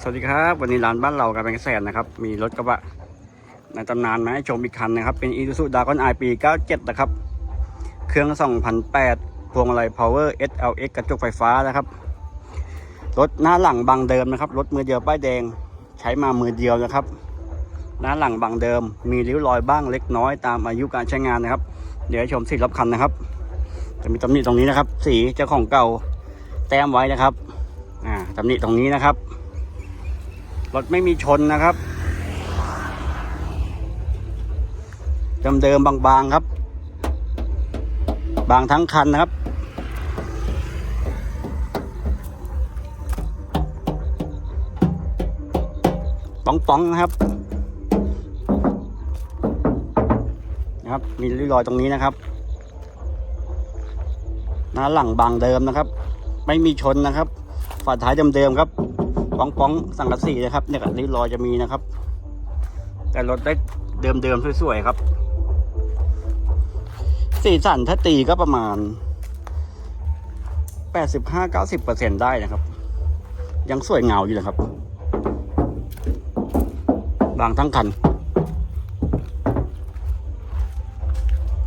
สวัสดีครับ วันนี้ร้านบ้านเรากับแบงแสนนะครับ มีรถกระบะในตำนานมาให้ชมอีกคันนะครับ เป็น Isuzu d a g o n i ปี 97 นะครับ เครื่อง 2008 พวงมาลัย Power SLX กระจกไฟฟ้านะครับ รถหน้าหลังบางเดิมนะครับ รถมือเดียวป้ายแดง ใช้มามือเดียวนะครับ หน้าหลังบางเดิม มีริ้วรอยบ้างเล็กน้อยตามอายุการใช้งานนะครับ เดี๋ยวชมสีรอบคันนะครับ จะมีตำหนิตรงนี้นะครับ สีเจ้าของเก่าแต้มไว้นะครับ อ่าตำหนิตรงนี้นะครับ รถไม่มีชนนะครับเดิมๆบางๆครับ บางทั้งคันนะครับ ป๋องๆนะครับ นะครับ มีริ้วรอยตรงนี้นะครับหน้าหลังบางเดิมนะครับ ไม่มีชนนะครับ ฝาท้ายเดิมๆครับ ป้องป้องสังกะสีนะครับเนี่ยริ้รอยจะมีนะครับ แต่รถได้เดิมๆสวยๆครับสีสันถ้าตีก็ประมาณ 85-90%ได้นะครับ ยังสวยเงาอยู่นะครับ บางทั้งคัน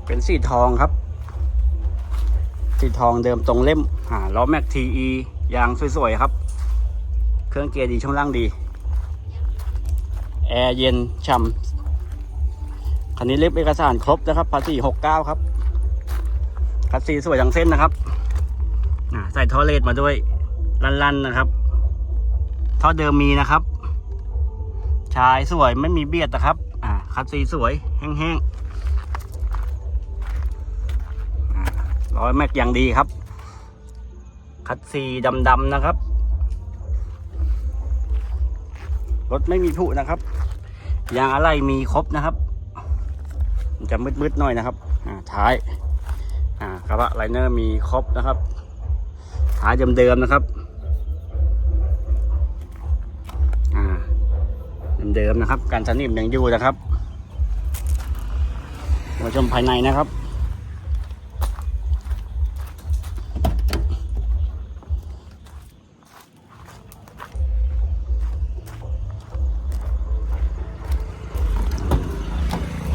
เป็นสีทองครับ สีทองเดิมตรงเล่ม หาล้อแม็กทีอียางสวยๆครับ เครื่องเกียร์ดีช่วงล่างดี แอร์เย็นช่ำคันนี้เล็บเอกสารครบนะครับภาษีหกเก้าครับคัสซีสวยทั้งเส้นนะครับอ่าใส่ท่อเลดมาด้วยลันๆนะครับท่อเดิมมีนะครับ ชายสวยไม่มีเบียดนะครับ อ่าคัสซีสวยแห้งๆร้อยแม็กอย่างดีครับ คัสซีดำๆนะครับ รถไม่มีผุนะครับยางอะไรมีครบนะครับจะมืดๆหน่อยนะครับท้ายกระบะไลเนอร์มีครบนะครับท้ายเดิมๆนะครับเดิมๆนะครับ การสนิมยังอยู่นะครับมาชมภายในนะครับ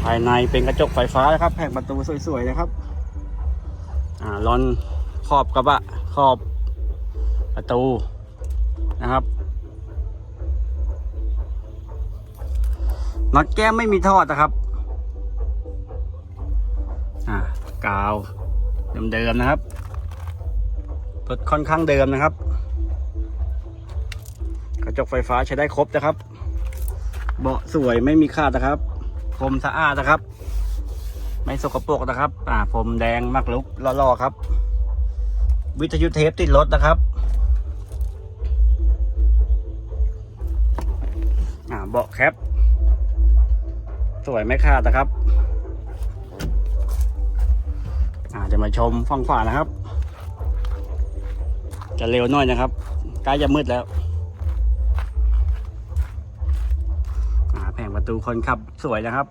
ภายในเป็นกระจกไฟฟ้านะครับแผงประตูสวยๆนะครับ อ่าลอนขอบกระบะขอบประตูนะครับน็อตแก้มไม่มีทอดนะครับ อ่ากาวเดิมๆนะครับรถค่อนข้างเดิมนะครับ กระจกไฟฟ้าใช้ได้ครบนะครับ เบาะสวยไม่มีขาดนะครับ พรมสะอาดนะครับ ไม่สกปรกนะครับ อ่าพรมแดงมักลุกล่อๆครับ วิทยุเทปติดรถนะครับอ่าเบาะแคปสวยไม่ขาดนะครับอ่าจะมาชมฝั่งขวานะครับ จะเร็วหน่อยนะครับ ใกล้จะมืดแล้ว แผงประตูคนขับสวยนะครับ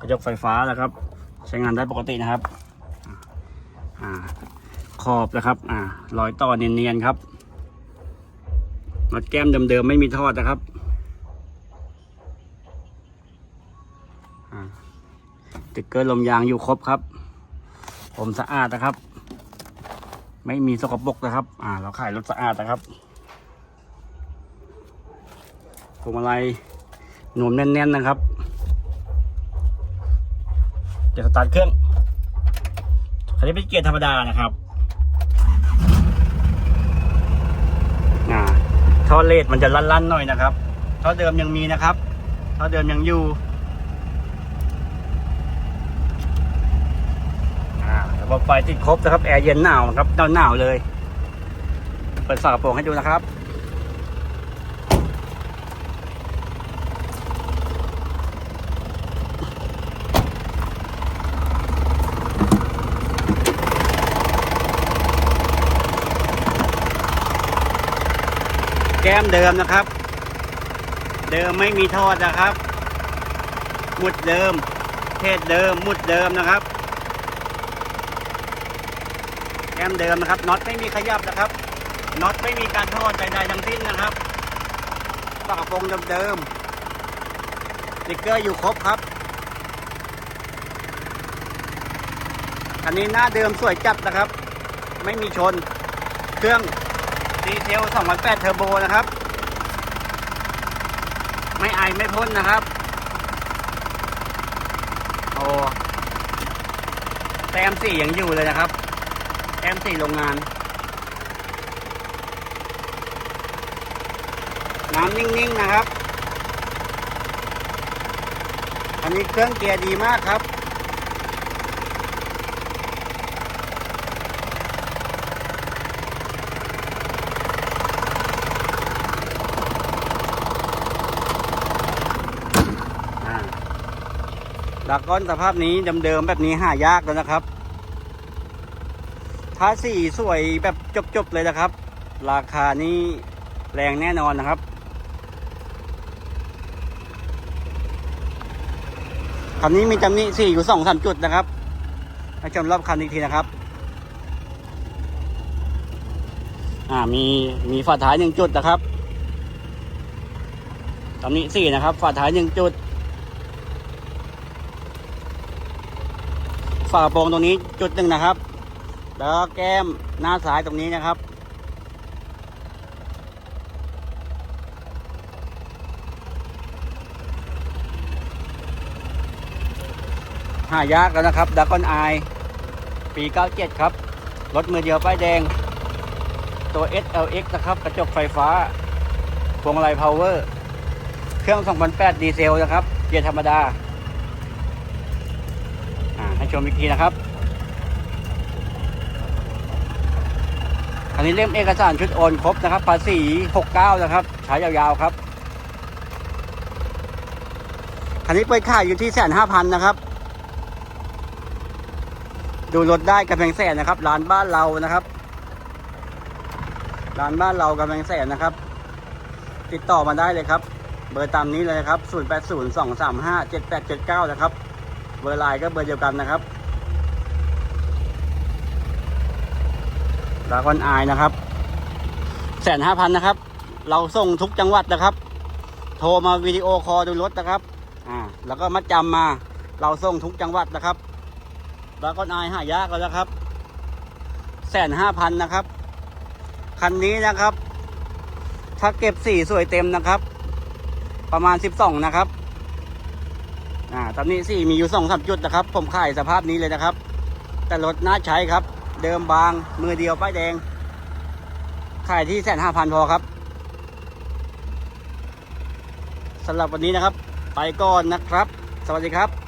กระจกไฟฟ้านะครับ ใช้งานได้ปกตินะครับอ่าขอบนะครับอ่ารอยต่อเนียนๆครับน็อตแก้มเดิมๆไม่มีทอดนะครับติ๊กเกอร์ลมยางอยู่ครบครับ ผมสะอาดนะครับ ไม่มีสกปรกนะครับ อ่า เราขายรถสะอาดนะครับพวงมาลัย หนุนแน่นๆนะครับ เดี๋ยวสตาร์ทเครื่องคันนี้เป็นเกียร์ธรรมดานะครับอ่าท่อเลดมันจะลั่นๆหน่อยนะครับท่อเดิมยังมีนะครับท่อเดิมยังอยู่อ่าระบบไฟติดครบนะครับ แอร์เย็นหนาวนะครับหนาวหนาวๆเลย เปิดฝากระโปรงให้ดูนะครับ แก้มเดิมนะครับ เดิมไม่มีทอดนะครับ มุดเดิมเพศเดิม มุดเดิมนะครับ แก้มเดิมนะครับน็อตไม่มีขยับนะครับน็อตไม่มีการทอดใดๆทั้งสิ้นนะครับฝากระโปรงเดิมๆสติ๊กเกอร์อยู่ครบครับอันนี้หน้าเดิมสวยจัดนะครับ ไม่มีชน เครื่อง ดีเทล208เทอร์โบนะครับ ไม่ไอไม่พ่นนะครับ โอ้แต้มสี่ยังอยู่เลยนะครับแต้มสี่โรงงาน น้ำนิ่งๆนะครับ อันนี้เครื่องเกียร์ดีมากครับ ดักก้อนสภาพนี้เดิมๆแบบนี้หายากแล้วนะครับถ้าสีสวยแบบจบๆเลยนะครับ ราคานี้แรงแน่นอนนะครับ คันนี้มีจำหนิสี่อยู่สองสามจุดนะครับให้ชมรอบคันอีกทีนะครับ อ่ามีมีฝาท้ายหนึ่งจุดนะครับตำหนิสี่นะครับ ฝาท้ายหนึ่งจุด ฝากระโปรงตรงนี้จุดหนึ่งนะครับ แล้วแก้มหน้าซ้ายตรงนี้นะครับ หายากแล้วนะครับดักอนไอปี 97 ครับ รถมือเดียวป้ายแดง ตัว SLX นะครับ กระจกไฟฟ้า พวงมาลัยพาวเวอร์ เครื่อง 2008 ดีเซลนะครับ เกียร์ธรรมดา ชมอีกทีนะครับ อันนี้เล่มเอกสารชุดโอนครบนะครับ ภาษี 69 นะครับ ใช้ยาวๆครับคันนี้เปิดขายอยู่ที่แสนห้าพันนะครับ ดูรถได้กำแพงแสนนะครับ ร้านบ้านเรานะครับ ร้านบ้านเรากำแพงแสนนะครับ ติดต่อมาได้เลยครับ เบอร์ตามนี้เลยครับ 0 8 0 2 3 5 7 8 7 9 นะครับ เบอร์ไลน์ก็เบอร์เดียวกันนะครับดากอนอายนะครับแสนห้าพันนะครับ เราส่งทุกจังหวัดนะครับ โทรมาวิดีโอคอลดูรถนะครับ อ่า แล้วก็มัดจำมา เราส่งทุกจังหวัดนะครับดากอนอายหายากแล้วนะครับแสนห้าพันนะครับ คันนี้นะครับ ถ้าเก็บสีสวยเต็มนะครับ ประมาณสิบสองนะครับ อ่าตอนนี้สี่มีอยู่สองสามจุดนะครับ ผมขายสภาพนี้เลยนะครับ แต่รถน่าใช้ครับ เดิมบางมือเดียวป้ายแดง ขายที่แสนห้าพันพอครับสำหรับวันนี้นะครับ ไปก่อนนะครับ สวัสดีครับ